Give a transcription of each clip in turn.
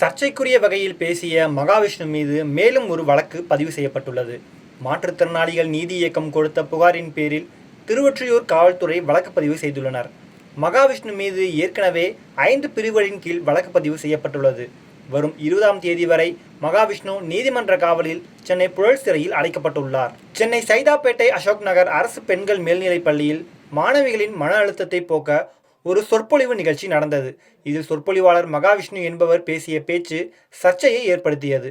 சர்ச்சைக்குரிய வகையில் பேசிய மகாவிஷ்ணு மீது மேலும் ஒரு வழக்கு பதிவு செய்யப்பட்டுள்ளது. மாற்றுத்திறனாளிகள் நீதி இயக்கம் கொடுத்த புகாரின் பேரில் திருவொற்றியூர் காவல்துறை வழக்கு பதிவு செய்துள்ளனர். மகாவிஷ்ணு மீது ஏற்கனவே ஐந்து பிரிவுகளின் கீழ் வழக்கு பதிவு செய்யப்பட்டுள்ளது. வரும் இருபதாம் தேதி வரை மகாவிஷ்ணு நீதிமன்ற காவலில் சென்னை புழல் சிறையில் அடைக்கப்பட்டுள்ளார். சென்னை சைதாப்பேட்டை அசோக் நகர் அரசு பெண்கள் மேல்நிலைப் பள்ளியில் மாணவிகளின் மன அழுத்தத்தை போக்க ஒரு சொற்பொழிவு நிகழ்ச்சி நடந்தது. இதில் சொற்பொழிவாளர் மகாவிஷ்ணு என்பவர் பேசிய பேச்சு சர்ச்சையை ஏற்படுத்தியது.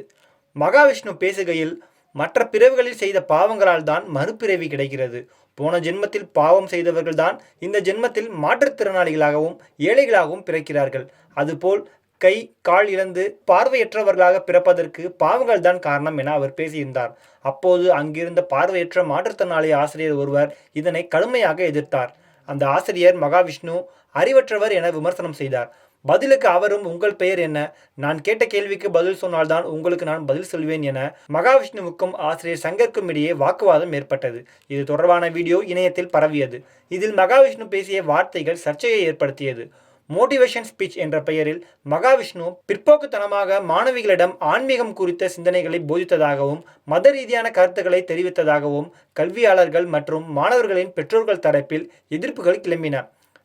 மகாவிஷ்ணு பேசுகையில் மற்ற பிறவிகளில் செய்த பாவங்களால் தான் மறுபிறவி கிடைக்கிறது. போன ஜென்மத்தில் பாவம் செய்தவர்கள்தான் இந்த ஜென்மத்தில் மாற்றுத்திறனாளிகளாகவும் ஏழைகளாகவும் பிறக்கிறார்கள். அதுபோல் கை கால் இழந்து பார்வையற்றவர்களாக பிறப்பதற்கு பாவங்கள் தான் காரணம் என அவர் பேசியிருந்தார். அப்போது அங்கிருந்த பார்வையற்ற மாற்றுத்திறனாளி ஆசிரியர் ஒருவர் இதனை கடுமையாக எதிர்த்தார். அந்த ஆசிரியர் மகாவிஷ்ணு அறிவற்றவர் என விமர்சனம் செய்தார். பதிலுக்கு அவரும் உங்கள் பெயர் என்ன? நான் கேட்ட கேள்விக்கு பதில் சொன்னால்தான் உங்களுக்கு நான் பதில் சொல்வேன் என மகாவிஷ்ணுவுக்கும் ஆசிரியர் சங்கருக்கும் இடையே வாக்குவாதம் ஏற்பட்டது. இது தொடர்பான வீடியோ இணையத்தில் பரவியது. இதில் மகாவிஷ்ணு பேசிய வார்த்தைகள் சர்ச்சையை ஏற்படுத்தியது. மோட்டிவேஷன் ஸ்பீச் என்ற பெயரில் மகாவிஷ்ணு பிற்போக்குத்தனமாக மாணவிகளிடம் ஆன்மீகம் குறித்த சிந்தனைகளை போதித்ததாகவும் மத ரீதியான கருத்துக்களை தெரிவித்ததாகவும் கல்வியாளர்கள் மற்றும் மாணவர்களின் பெற்றோர்கள் தரப்பில் எதிர்ப்புகள் கிளம்பின.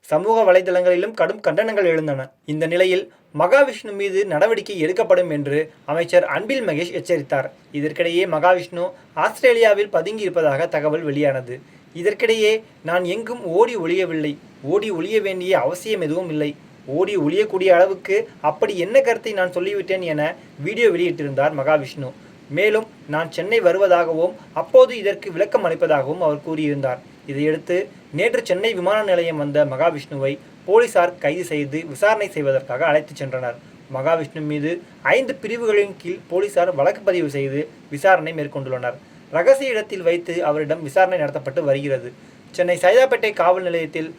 சமூக வலைதளங்களிலும் கடும் கண்டனங்கள் எழுந்தன. இந்த நிலையில் மகாவிஷ்ணு மீது நடவடிக்கை எடுக்கப்படும் என்று அமைச்சர் அன்பில் மகேஷ் எச்சரித்தார். இதற்கிடையே மகாவிஷ்ணு ஆஸ்திரேலியாவில் பதுங்கி இருப்பதாக தகவல் வெளியானது. இதற்கிடையே நான் எங்கும் ஓடி ஒளியவில்லை. ஓடி ஒளிய வேண்டிய அவசியம் எதுவும் இல்லை. ஓடி ஒளியக்கூடிய அளவுக்கு அப்படி என்ன கருத்தை நான் சொல்லிவிட்டேன் என வீடியோ வெளியிட்டிருந்தார் மகாவிஷ்ணு. மேலும் நான் சென்னை வருவதாகவும் அப்போது இதற்கு விளக்கம் அளிப்பதாகவும் அவர் கூறியிருந்தார். இதையடுத்து நேற்று சென்னை விமான நிலையம் வந்த மகாவிஷ்ணுவை போலீசார் கைது செய்து விசாரணை செய்வதற்காக அழைத்துச் சென்றனர். மகாவிஷ்ணு மீது ஐந்து பிரிவுகளின் கீழ் போலீசார் வழக்கு பதிவு செய்து விசாரணை மேற்கொண்டுள்ளனர். ரகசிய இடத்தில் வைத்து அவரிடம் விசாரணை நடத்தப்பட்டு வருகிறது. சென்னை சைதாப்பேட்டை காவல் நிலையத்தில்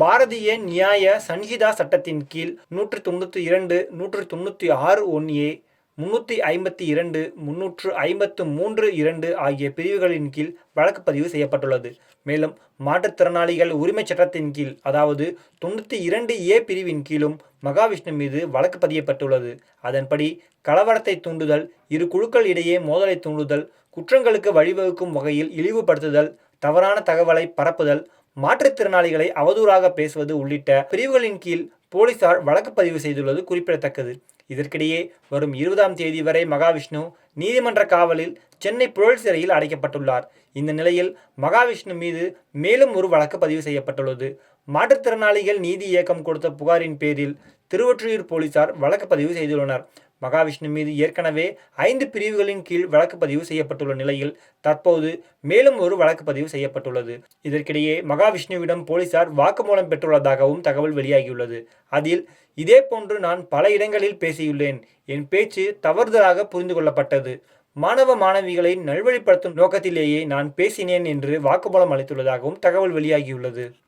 பாரதிய நியாய சன்ஹிதா சட்டத்தின் கீழ் நூற்று தொண்ணூற்றி இரண்டு நூற்று தொண்ணூற்றி ஆறு ஒன் ஏ முன்னூற்றி ஐம்பத்தி இரண்டு முன்னூற்று ஐம்பத்து மூன்று இரண்டு ஆகிய பிரிவுகளின் கீழ் வழக்கு பதிவு செய்யப்பட்டுள்ளது. மேலும் மாற்றுத்திறனாளிகள் உரிமைச் சட்டத்தின் கீழ் அதாவது தொண்ணூற்றி இரண்டு ஏ பிரிவின் கீழும் மகாவிஷ்ணு மீது வழக்கு பதியப்பட்டுள்ளது. அதன்படி கலவரத்தை தூண்டுதல் இரு குழுக்கள் இடையே மோதலை தூண்டுதல் குற்றங்களுக்கு வழிவகுக்கும் வகையில் இழிவுபடுத்துதல் தவறான தகவலை பரப்புதல் மாற்றுத்திறனாளிகளை அவதூறாக பேசுவது உள்ளிட்ட பிரிவுகளின் கீழ் போலீசார் வழக்கு பதிவு செய்துள்ளது குறிப்பிடத்தக்கது. இதற்கிடையே வரும் இருபதாம் தேதி வரை மகாவிஷ்ணு நீதிமன்ற காவலில் சென்னை புழல் சிறையில் அடைக்கப்பட்டுள்ளார். இந்த நிலையில் மகாவிஷ்ணு மீது மேலும் ஒரு வழக்கு பதிவு செய்யப்பட்டுள்ளது. மாற்றுத்திறனாளிகள் நீதி இயக்கம் கொடுத்த புகாரின் பேரில் திருவொற்றியூர் போலீசார் வழக்கு பதிவு செய்துள்ளனர். மகாவிஷ்ணு மீது ஏற்கனவே ஐந்து பிரிவுகளின் கீழ் வழக்கு பதிவு செய்யப்பட்டுள்ள நிலையில் தற்போது மேலும் ஒரு வழக்கு பதிவு செய்யப்பட்டுள்ளது. இதற்கிடையே மகாவிஷ்ணுவிடம் போலீசார் வாக்குமூலம் பெற்றுள்ளதாகவும் தகவல் வெளியாகியுள்ளது. அதில் இதே போன்று நான் பல இடங்களில் பேசியுள்ளேன். என் பேச்சு தவறுதலாக புரிந்து கொள்ளப்பட்டது. மாணவ மாணவிகளை நல்வழிப்படுத்தும் நோக்கத்திலேயே நான் பேசினேன் என்று வாக்குமூலம் அளித்துள்ளதாகவும் தகவல் வெளியாகியுள்ளது.